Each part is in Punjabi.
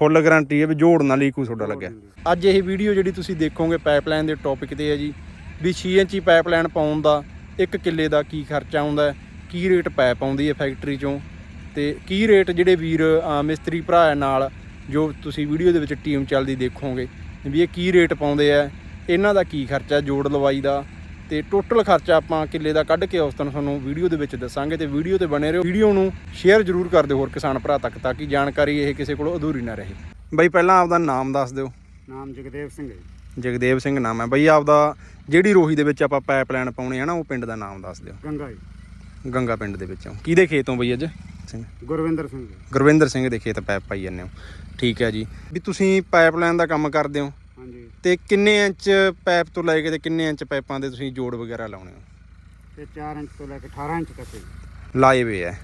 ਫੁੱਲ ਗਾਰੰਟੀ ਹੈ ਵੀ ਜੋੜ ਨਾਲ ਹੀ ਕੋਈ ਤੁਹਾਡਾ ਲੱਗਿਆ। ਅੱਜ ਇਹ ਵੀਡੀਓ ਜਿਹੜੀ ਤੁਸੀਂ ਦੇਖੋਗੇ ਪਾਈਪਲਾਈਨ ਦੇ ਟੌਪਿਕ ਤੇ ਹੈ ਜੀ ਵੀ 6 ਇੰਚੀ ਪਾਈਪਲਾਈਨ ਪਾਉਣ ਦਾ ਇੱਕ ਕਿੱਲੇ ਦਾ ਕੀ ਖਰਚਾ ਆਉਂਦਾ ਕੀ ਰੇਟ ਪਾਈਪ ਆਉਂਦੀ ਹੈ ਫੈਕਟਰੀ ਚੋਂ ਤੇ ਕੀ ਰੇਟ ਜਿਹੜੇ ਵੀਰ ਮਿਸਤਰੀ ਭਰਾ ਨਾਲ ਜੋ ਤੁਸੀਂ ਵੀਡੀਓ ਦੇ ਵਿੱਚ ਟੀਮ ਚੱਲਦੀ ਦੇਖੋਗੇ ਵੀ ਇਹ ਕੀ ਰੇਟ ਪਾਉਂਦੇ ਆ ਇਹਨਾਂ ਦਾ ਕੀ ਖਰਚਾ ਜੋੜ ਲਵਾਈ ਦਾ ਤੇ ਟੋਟਲ ਖਰਚਾ ਆਪਾਂ ਕਿੱਲੇ ਦਾ ਕੱਢ ਕੇ ਉਸ ਦਿਨ ਤੁਹਾਨੂੰ ਵੀਡੀਓ ਦੇ ਵਿੱਚ ਦੱਸਾਂਗੇ ਤੇ ਵੀਡੀਓ ਤੇ ਬਣੇ ਰਹੋ। ਵੀਡੀਓ ਨੂੰ ਸ਼ੇਅਰ ਜ਼ਰੂਰ ਕਰ ਦਿਓ ਹੋਰ ਕਿਸਾਨ ਭਰਾ ਤੱਕ ਤਾਂ ਕਿ ਜਾਣਕਾਰੀ ਇਹ ਕਿਸੇ ਕੋਲ ਅਧੂਰੀ ਨਾ ਰਹੇ। ਬਈ ਪਹਿਲਾਂ ਆਪਦਾ ਨਾਮ ਦੱਸ ਦਿਓ। ਨਾਮ ਜਗਦੇਵ ਸਿੰਘ ਹੈ। ਜਗਦੇਵ ਸਿੰਘ ਨਾਮ ਹੈ। ਬਈ ਆਪਦਾ ਜਿਹੜੀ ਰੋਹੀ ਦੇ ਵਿੱਚ ਆਪਾਂ ਪਾਈਪਲਾਈਨ ਪਾਉਣੇ ਆ ਨਾ ਉਹ ਪਿੰਡ ਦਾ ਨਾਮ ਦੱਸ ਦਿਓ। ਗੰਗਾ ਜੀ। ਗੰਗਾ ਪਿੰਡ ਦੇ ਵਿੱਚੋਂ। ਕਿਹਦੇ ਖੇਤੋਂ ਬਈ ਅੱਜ? ਸਿੰਘ। ਗੁਰਵਿੰਦਰ ਸਿੰਘ। ਗੁਰਵਿੰਦਰ ਸਿੰਘ ਦੇ ਖੇਤ ਪਾਈਪ ਪਾਈ ਜਾਂਦੇ ਹੋ। ਠੀਕ ਹੈ ਜੀ। ਵੀ ਤੁਸੀਂ ਪਾਈਪਲਾਈਨ ਦਾ ਕੰਮ ਕਰਦੇ ਹੋ। ਹਾਂਜੀ। ਤੇ ਕਿੰਨੇ ਇੰਚ ਪਾਈਪ ਤੋਂ ਲੈ ਕੇ ਤੇ ਕਿੰਨੇ ਇੰਚ ਪਾਈਪਾਂ ਦੇ ਤੁਸੀਂ ਜੋੜ ਵਗੈਰਾ ਲਾਉਣੇ ਹੋ? ਤੇ 4 ਇੰਚ ਤੋਂ ਲੈ ਕੇ 18 ਇੰਚ ਤੱਕ ਜੀ। ਲਾਏ ਵੇ ਹੈ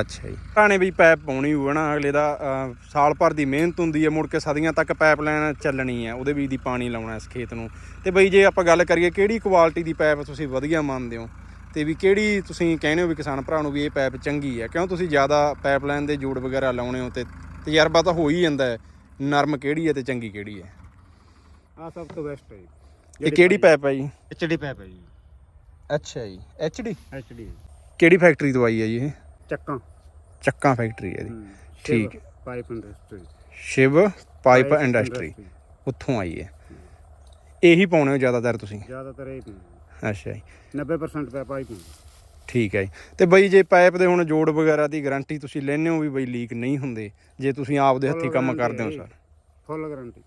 ਅੱਛਾ ਜੀ। ਭਾਣੇ ਵੀ ਪਾਈਪ ਪਾਉਣੀ ਹੋਊ ਨਾ ਅਗਲੇ ਦਾ ਅਹ, ਸਾਲ ਭਰ ਦੀ ਮਿਹਨਤ ਹੁੰਦੀ ਹੈ ਮੁੜ ਕੇ ਸਦੀਆਂ ਤੱਕ ਪਾਈਪਲਾਈਨ ਚੱਲਣੀ ਹੈ ਉਹਦੇ ਵਿੱਚ ਦੀ ਪਾਣੀ ਲਾਉਣਾ ਇਸ ਖੇਤ ਨੂੰ। ਤੇ ਬਈ ਜੇ ਆਪਾਂ ਗੱਲ ਕਰੀਏ ਕਿਹੜੀ ਕੁਆਲਿਟੀ ਦੀ ਪਾਈਪ ਤੁਸੀਂ ਵਧੀਆ ਮੰਨਦੇ ਹੋ ਤੇ ਵੀ ਕਿਹੜੀ ਤੁਸੀਂ ਕਹਿੰਦੇ ਹੋ ਵੀ ਕਿਸਾਨ ਭਰਾ ਨੂੰ ਵੀ ਇਹ ਪਾਈਪ ਚੰਗੀ ਹੈ ਕਿਉਂ ਤੁਸੀਂ ਜ਼ਿਆਦਾ ਪਾਈਪਲਾਈਨ ਦੇ ਜੋੜ ਵਗੈਰਾ ਲਾਉਣੇ ਹੋ ਤੇ ਤਜਰਬਾ ਤਾਂ ਹੋ ਹੀ ਜਾਂਦਾ ਹੈ ਨਰਮ ਕਿਹੜੀ ਹੈ ਤੇ ਚੰਗੀ ਕਿਹੜੀ ਹੈ ਆਹ ਸਭ ਤੋਂ ਬੈਸਟ ਹੈ ਜੀ। ਇਹ ਕਿਹੜੀ ਪਾਈਪ ਹੈ ਜੀ? ਐਚਡੀ ਪੈਪ ਹੈ ਜੀ। ਅੱਛਾ ਜੀ ਐਚਡੀ ਐਚਡੀ ਕਿਹੜੀ ਫੈਕਟਰੀ ਤੋਂ ਆਈ ਹੈ ਜੀ ਇਹ? ਚੱਕਾਂ। ਚੱਕਾਂ ਫੈਕਟਰੀ ਹੈ ਜੀ। ਠੀਕ। Pipe industry. Shiv pipe industry. ਉੱਥੋਂ ਆਈ ਹੈ। ਇਹੀ ਪਾਉਣੇ ਹੋ ਜ਼ਿਆਦਾਤਰ ਤੁਸੀਂ? ਜ਼ਿਆਦਾਤਰ ਇਹ ਅੱਛਾ ਜੀ। 90% ਪੈਪ ਆਈ ਪਾਉਂਦੇ ਠੀਕ ਹੈ ਜੀ। ਤੇ ਬਈ ਜੇ ਪਾਈਪ ਦੇ ਹੁਣ ਜੋੜ ਵਗੈਰਾ ਦੀ ਗਾਰੰਟੀ ਤੁਸੀਂ ਲੈਂਦੇ ਹੋ ਵੀ ਬਈ ਲੀਕ ਨਹੀਂ ਹੁੰਦੇ ਜੇ ਤੁਸੀਂ ਆਪਦੇ ਹੱਥੀਂ ਕੰਮ ਕਰਦੇ ਹੋ sir? Full guarantee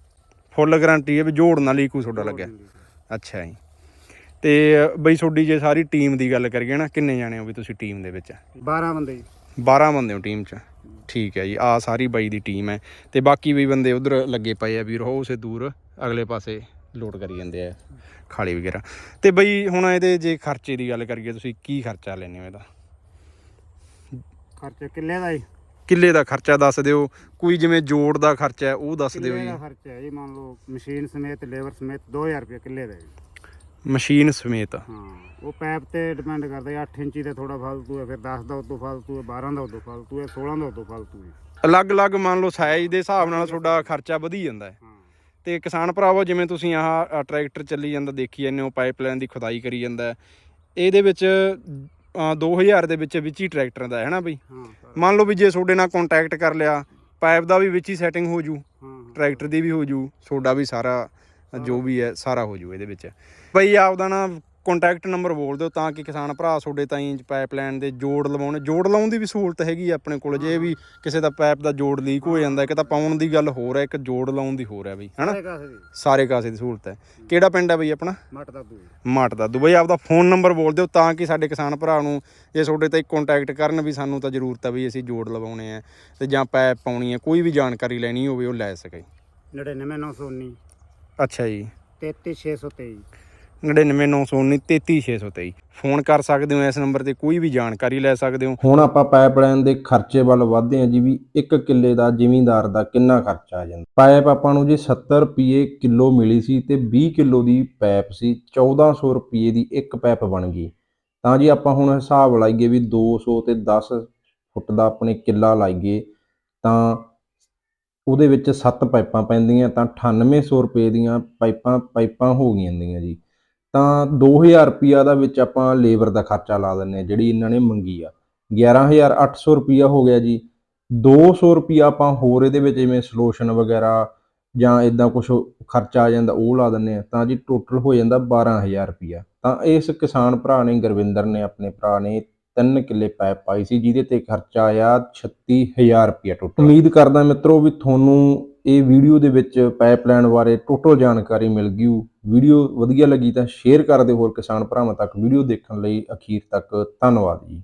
full guarantee ਹੈ ਵੀ ਜੋੜ ਨਾਲ ਲੀਕ ਕੋਈ ਤੁਹਾਡਾ ਲੱਗਿਆ। ਅੱਛਾ ਜੀ। ਤੇ ਬਈ ਤੁਹਾਡੀ ਜੇ ਸਾਰੀ ਟੀਮ ਦੀ ਗੱਲ ਕਰੀਏ ਨਾ ਕਿੰਨੇ ਜਾਣੇ ਹੋ ਵੀ ਤੁਸੀਂ ਟੀਮ ਦੇ ਵਿੱਚ? 12 ਬੰਦੇ ਜੀ। 12 ਬੰਦੇ ਹੋ ਟੀਮ 'ਚ? ਠੀਕ ਹੈ ਜੀ ਆ ਸਾਰੀ ਬਾਈ ਦੀ ਟੀਮ ਹੈ। ਤੇ ਬਾਕੀ ਵੀ ਬੰਦੇ ਉਧਰ ਲੱਗੇ ਪਏ ਆ ਵੀਰ ਉਹ ਉਸੇ ਦੂਰ ਅਗਲੇ ਪਾਸੇ ਲੋਡ ਕਰੀ ਜਾਂਦੇ ਆ ਖਾਲੀ ਵਗੈਰਾ। ਤੇ ਬਈ ਹੁਣ ਇਹਦੇ ਜੇ ਖਰਚੇ ਦੀ ਗੱਲ ਕਰੀਏ ਤੁਸੀਂ ਕੀ ਖਰਚਾ ਲੈਂਦੇ ਹੋ ਇਹਦਾ? ਖਰਚਾ ਕਿੱਲੇ ਦਾ ਜੀ। ਕਿੱਲੇ ਦਾ ਖਰਚਾ ਦੱਸ ਦਿਓ ਕੋਈ ਜਿਵੇਂ ਜੋੜ ਦਾ ਖਰਚਾ ਹੈ ਉਹ ਦੱਸ ਦਿਓ ਜੀ। ਦਾ ਖਰਚਾ ਹੈ ਜੀ ਮੰਨ ਲਓ ਮਸ਼ੀਨ ਸਮੇਤ ਲੇਬਰ ਸਮੇਤ 2000 ਰੁਪਏ ਕਿੱਲੇ ਦਾ ਜੀ। ਮਸ਼ੀਨ ਸਮੇਤ। ਹਾਂ ਉਹ ਪੈਪ ਤੇ ਡਿਪੈਂਡ ਕਰਦਾ ਹੈ 8 ਇੰਚੀ ਦਾ ਥੋੜਾ ਫਾਲਤੂ ਹੈ ਫਿਰ 10 ਦਾ ਉਦੋਂ ਫਾਲਤੂ ਹੈ 12 ਦਾ ਉਦੋਂ ਫਾਲਤੂ ਹੈ 16 ਦਾ ਉਦੋਂ ਫਾਲਤੂ ਹੈ। ਅਲੱਗ-ਅਲੱਗ ਮੰਨ ਲਓ ਸਾਈਜ਼ ਦੇ ਹਿਸਾਬ ਨਾਲ ਤੁਹਾਡਾ ਖਰਚਾ ਵਧੀ ਜਾਂਦਾ ਹੈ। ਤੇ ਕਿਸਾਨ ਭਰਾਵੋ ਜਿਵੇਂ ਤੁਸੀਂ ਆਹ ਟਰੈਕਟਰ ਚੱਲੀ ਜਾਂਦਾ ਦੇਖੀ ਜਾਂਦੇ ਹੋ ਪਾਈਪਲਾਈਨ ਦੀ ਖੁਦਾਈ ਕਰੀ ਜਾਂਦਾ। ਇਹਦੇ ਵਿੱਚ 2000 ਦੇ ਵਿੱਚ ਵਿੱਚ ਹੀ ਟਰੈਕਟਰ ਦਾ ਹੈ ਨਾ ਬਈ ਮੰਨ ਲਓ ਵੀ ਜੇ ਤੁਹਾਡੇ ਨਾਲ ਕੰਟੈਕਟ ਕਰ ਲਿਆ ਪਾਈਪ ਦਾ ਵੀ ਵਿੱਚ ਹੀ ਸੈਟਿੰਗ ਹੋ ਜੂ। ਟਰੈਕਟਰ ਦੀ ਵੀ ਹੋ ਜੂ ਤੁਹਾਡਾ ਵੀ ਸਾਰਾ ਜੋ ਵੀ ਹੈ ਸਾਰਾ ਹੋ ਜੂ ਇਹਦੇ ਵਿੱਚ। ਬਈ ਆਪਦਾ ਨਾ ਕੰਟੈਕਟ ਨੰਬਰ ਬੋਲ ਦਿਓ ਤਾਂ ਕਿ ਕਿਸਾਨ ਭਰਾ ਤੁਹਾਡੇ ਤਾਈਂ ਪਾਈਪਲਾਈਨ ਦੇ ਜੋੜ ਲਵਾਉਣ। ਜੋੜ ਲਾਉਣ ਦੀ ਵੀ ਸਹੂਲਤ ਹੈਗੀ ਆ ਆਪਣੇ ਕੋਲ। ਜੇ ਵੀ ਕਿਸੇ ਦਾ ਪਾਈਪ ਦਾ ਜੋੜ ਲੀਕ ਹੋ ਜਾਂਦਾ ਇੱਕ ਤਾਂ ਪਾਉਣ ਦੀ ਗੱਲ ਹੋਰ ਹੈ ਇੱਕ ਜੋੜ ਲਾਉਣ ਦੀ ਹੋਰ ਹੈ ਬਈ ਹਨਾ? ਸਾਰੇ ਕਾਸੇ ਦੀ। ਸਾਰੇ ਕਾਸੇ ਦੀ ਸਹੂਲਤ ਹੈ। ਕਿਹੜਾ ਪਿੰਡ ਹੈ ਬਈ ਆਪਣਾ? ਮਟ ਦਾ ਦੂਰ ਮਾਟ ਦਾ ਦੁਬਈ ਆਪਦਾ ਫੋਨ ਨੰਬਰ ਬੋਲ ਦਿਓ ਤਾਂ ਕਿ ਸਾਡੇ ਕਿਸਾਨ ਭਰਾ ਨੂੰ ਜੇ ਤੁਹਾਡੇ ਤੇ ਕੰਟੈਕਟ ਕਰਨ ਵੀ ਸਾਨੂੰ ਤਾਂ ਜ਼ਰੂਰਤ ਹੈ ਵੀ ਅਸੀਂ ਜੋੜ ਲਵਾਉਣੇ ਆ ਤੇ ਜਾਂ ਪੈਪ ਪਾਉਣੀ ਹੈ ਕੋਈ ਵੀ ਜਾਣਕਾਰੀ ਲੈਣੀ ਹੋਵੇ ਉਹ ਲੈ ਸਕੇ। 99919 ਅੱਛਾ ਜੀ। 33623 99919 33623 ਫੋਨ ਕਰ ਸਕਦੇ ਹੋ ਇਸ ਨੰਬਰ ਤੇ ਕੋਈ ਵੀ ਜਾਣਕਾਰੀ ਲੈ ਸਕਦੇ ਹੋ। ਹੁਣ ਆਪਾਂ ਪਾਈਪਲਾਈਨ ਦੇ ਖਰਚੇ ਵੱਲ ਵਧਦੇ ਹਾਂ ਜੀ ਵੀ ਇੱਕ ਕਿੱਲੇ ਦਾ ਜ਼ਿਮੀਂਦਾਰ ਦਾ ਕਿੰਨਾ ਖਰਚਾ ਆ ਜਾਂਦਾ। ਪਾਈਪ ਆਪਾਂ ਨੂੰ ਜੀ 70 ਰੁਪਏ ਕਿਲੋ ਮਿਲੀ ਸੀ ਤੇ 20 ਕਿਲੋ ਦੀ ਪਾਈਪ ਸੀ 1400 ਰੁਪਏ ਦੀ ਇੱਕ ਪਾਈਪ ਬਣ ਗਈ। ਤਾਂ ਜੀ ਆਪਾਂ ਹੁਣ ਹਿਸਾਬ ਲਾਈਏ ਵੀ 200 ਤੇ 10 ਫੁੱਟ ਦਾ ਆਪਣੇ ਕਿੱਲਾ ਲਾਈਏ, ਤਾਂ ਉਹਦੇ ਵਿੱਚ 7 ਪਾਈਪਾਂ ਪੈਂਦੀਆਂ, ਤਾਂ 9800 ਰੁਪਏ ਦੀਆਂ ਪਾਈਪਾਂ ਪਾਈਪਾਂ ਹੋ ਗਈਆਂ ਦੀਆਂ ਜੀ। ਤਾਂ 2000 ਰੁਪਿਆ ਦਾ ਵਿੱਚ ਆਪਾਂ ਲੇਬਰ ਦਾ ਖਰਚਾ ਲਾ ਦਿੰਨੇ ਆ ਜਿਹੜੀ ਇਹਨਾਂ ਨੇ ਮੰਗੀ ਆ। 11800 ਰੁਪਿਆ ਹੋ ਗਿਆ ਜੀ। 200 ਰੁਪਿਆ ਆਪਾਂ ਹੋਰ ਇਹਦੇ ਵਿੱਚ ਜਿਵੇਂ ਸੋਲੂਸ਼ਨ ਵਗੈਰਾ ਜਾਂ ਇਦਾਂ ਕੁਝ ਖਰਚਾ ਆ ਜਾਂਦਾ, ਉਹ ਲਾ ਦਿੰਨੇ ਆ ਤਾਂ ਜੀ ਟੋਟਲ ਹੋ ਜਾਂਦਾ 12000 ਰੁਪਿਆ ਤਾਂ ਇਸ ਕਿਸਾਨ ਭਰਾ ਨੇ, ਗੁਰਵਿੰਦਰ ਨੇ, ਆਪਣੇ ਭਰਾ ਨੇ ਤਿੰਨ ਕਿੱਲੇ ਪਾਈਪ ਪਾਈ ਸੀ, ਜਿਹਦੇ ਤੇ ਖਰਚਾ ਆਇਆ 36000 ਰੁਪਿਆ ਟੋਟਲ। ਉਮੀਦ ਕਰਦਾ ਮਿੱਤਰੋ ਵੀ ਤੁਹਾਨੂੰ ਇਹ ਵੀਡੀਓ ਦੇ ਵਿੱਚ ਪਾਈਪਲਾਈਨ ਬਾਰੇ ਟੋਟਲ ਜਾਣਕਾਰੀ ਮਿਲ ਗਈ। ਵੀਡੀਓ ਵਧੀਆ ਲੱਗੀ ਤਾਂ ਸ਼ੇਅਰ ਕਰ ਦਿਓ ਹੋਰ ਕਿਸਾਨ ਭਰਾਵਾਂ ਤੱਕ। ਵੀਡੀਓ ਦੇਖਣ ਲਈ ਅਖੀਰ ਤੱਕ ਧੰਨਵਾਦ ਜੀ।